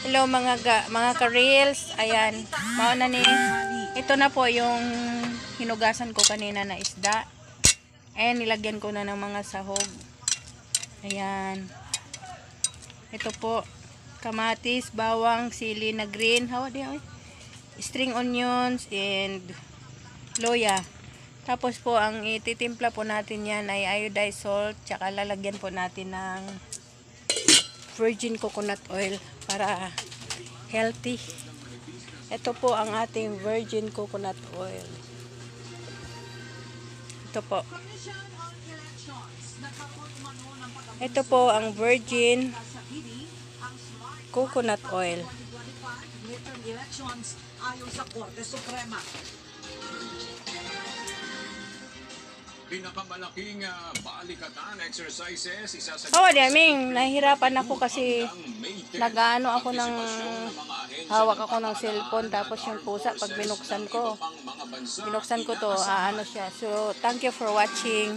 Hello mga ga, mga ka-reels. Ayan. Mauna ni. Ito na po yung hinugasan ko kanina na isda. Ayan, nilagyan ko na ng mga sahog. Ayan. Ito po. Kamatis, bawang, sili na green. Hawa di oy. String onions and loya. Tapos po, ang ititimpla po natin yan ay iodized salt. Tsaka lalagyan po natin ng virgin coconut oil para healthy. Ito po ang ating virgin coconut oil. Ito po. Ito po ang virgin coconut oil. elections ayon sa Korte Suprema. Pinakamalaking uh, balikatan exercises, isa sa Oh, daming nahihirapan ako kasi nag-ano ako ng hawak ako ng cellphone tapos yung pusa pag binuksan ko binuksan ko to, ah, ano siya. So, thank you for watching.